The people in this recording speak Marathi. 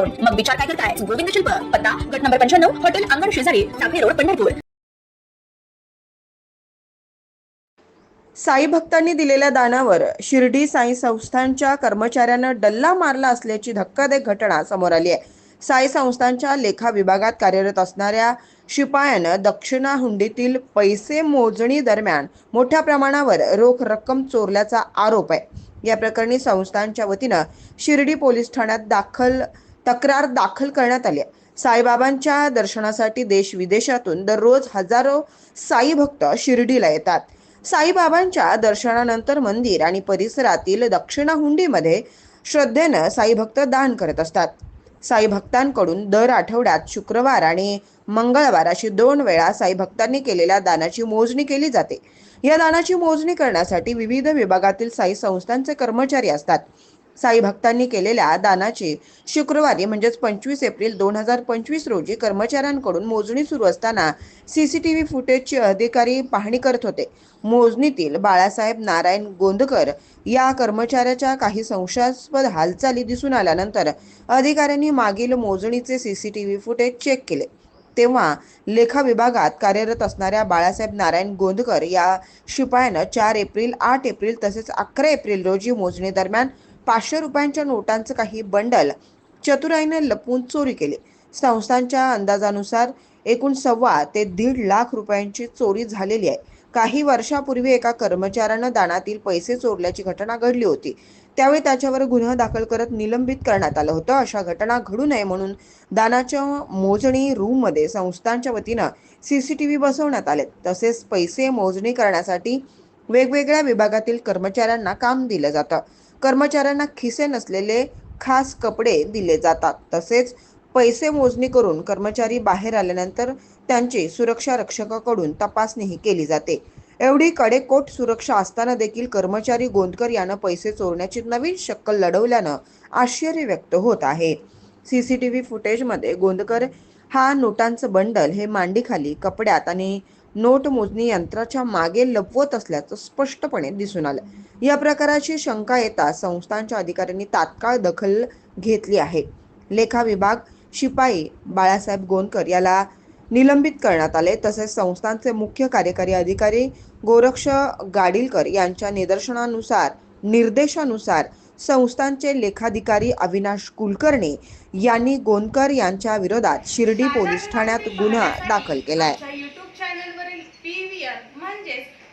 मग विचार काय करताय? गोविंद शिल्प पत्ता गट नंबर पंच्याण्णव हॉटेल अंगण शेजारी टाकळी रोड पंढरपूर. साई भक्तांनी दिलेल्या दानावर शिर्डी साई संस्थांच्या कर्मचाऱ्यानं डल्ला मारला असल्याची धक्कादायक घटना समोर आली आहे. साई संस्थांच्या लेखा विभागात कार्यरत असणाऱ्या शिपायानं दक्षिणा हुंडीतील पैसे मोजणी दरम्यान मोठ्या प्रमाणावर रोख रक्कम चोरल्याचा आरोप आहे. या प्रकरणी संस्थांच्या वतीनं शिर्डी पोलीस ठाण्यात दाखल तक्रार दाखल करण्यात आली आहे. साईबाबांच्या दर्शनासाठी देश विदेशातून दररोज हजारो साई भक्त शिर्डीला येतात. साईबाबांच्या दर्शनानंतर मंदिर आणि परिसरातील दक्षिणा हुंडीमध्ये श्रद्धेनं साई भक्त दान करत असतात. साई भक्तांकडून दर आठवड्यात शुक्रवार आणि मंगळवार अशी दोन वेळा साई भक्तांनी केलेल्या दानाची मोजणी केली जाते. या दानाची मोजणी करण्यासाठी विविध विभागातील साई संस्थांचे कर्मचारी असतात. साई भक्तांनी केलेल्या दानाची शुक्रवारी म्हणजेच पंचवीस एप्रिल दोन हजार पंचवीस रोजी कर्मचाऱ्यांकडून मोजणी सुरू असताना सीसीटीव्ही फुटेजची अधिकारी पाहणी करत होते. मोजणीतील बाळासाहेब नारायण गोंदकर या कर्मचाऱ्याच्या काही संशयास्पद हालचाली दिसून आल्यानंतर अधिकाऱ्यांनी मागील मोजणीचे सीसीटीव्ही फुटेज चेक केले. तेव्हा लेखा विभागात कार्यरत असणाऱ्या बाळासाहेब नारायण गोंदकर या शिपायानं चार एप्रिल आठ एप्रिल तसेच अकरा एप्रिल रोजी मोजणी दरम्यान पाचशे रुपयांच्या नोटांचं काही बंडल चतुराईनं लपवून चोरी केली. संस्थांच्या अंदाजानुसार एकूण सव्वा ते दीड लाख रुपयांची चोरी झालेली आहे. काही वर्षापूर्वी एका कर्मचाऱ्यानं दानातील पैसे चोरल्याची घटना घडली होती. त्यावेळी त्याच्यावर गुन्हा दाखल करत निलंबित करण्यात आलं होतं. अशा घटना घडू नये म्हणून दानाच्या मोजणी रूममध्ये संस्थांच्या वतीनं सीसीटीव्ही बसवण्यात आले. तसेच पैसे मोजणी करण्यासाठी वेगवेगळ्या विभागातील कर्मचाऱ्यांना काम दिलं जातं. कर्मचाऱ्यांना खिसे नसलेले खास कपडे दिले जातात. तसेच पैसे मोजणी करून कर्मचारी बाहेर आल्यानंतर त्यांची सुरक्षा रक्षकाकडून तपासणीही केली जाते. एवढी कडेकोट सुरक्षा असताना देखील कर्मचारी गोंदकर यानं पैसे चोरण्याची नवीन शक्कल लढवल्यानं आश्चर्य व्यक्त होत आहे. सीसीटीव्ही फुटेजमध्ये गोंदकर हा नोटांचं बंडल हे मांडीखाली कपड्यात आणि नोट मोजणी यंत्राच्या मागे लपवत असल्याचं स्पष्टपणे दिसून आलं. या प्रकाराची शंका येता संस्थांच्या अधिकाऱ्यांनी तात्काळ दखल घेतली आहे. लेखा विभाग शिपाई बाळासाहेब गोंदकर याला निलंबित करण्यात आले. तसेच संस्थांचे मुख्य कार्यकारी अधिकारी गोरक्ष गाडीलकर यांच्या निदर्शनानुसार निर्देशानुसार संस्थांचे लेखाधिकारी अविनाश कुलकर्णी यांनी गोंदकर यांच्या विरोधात शिर्डी पोलीस ठाण्यात गुन्हा दाखल केलाय.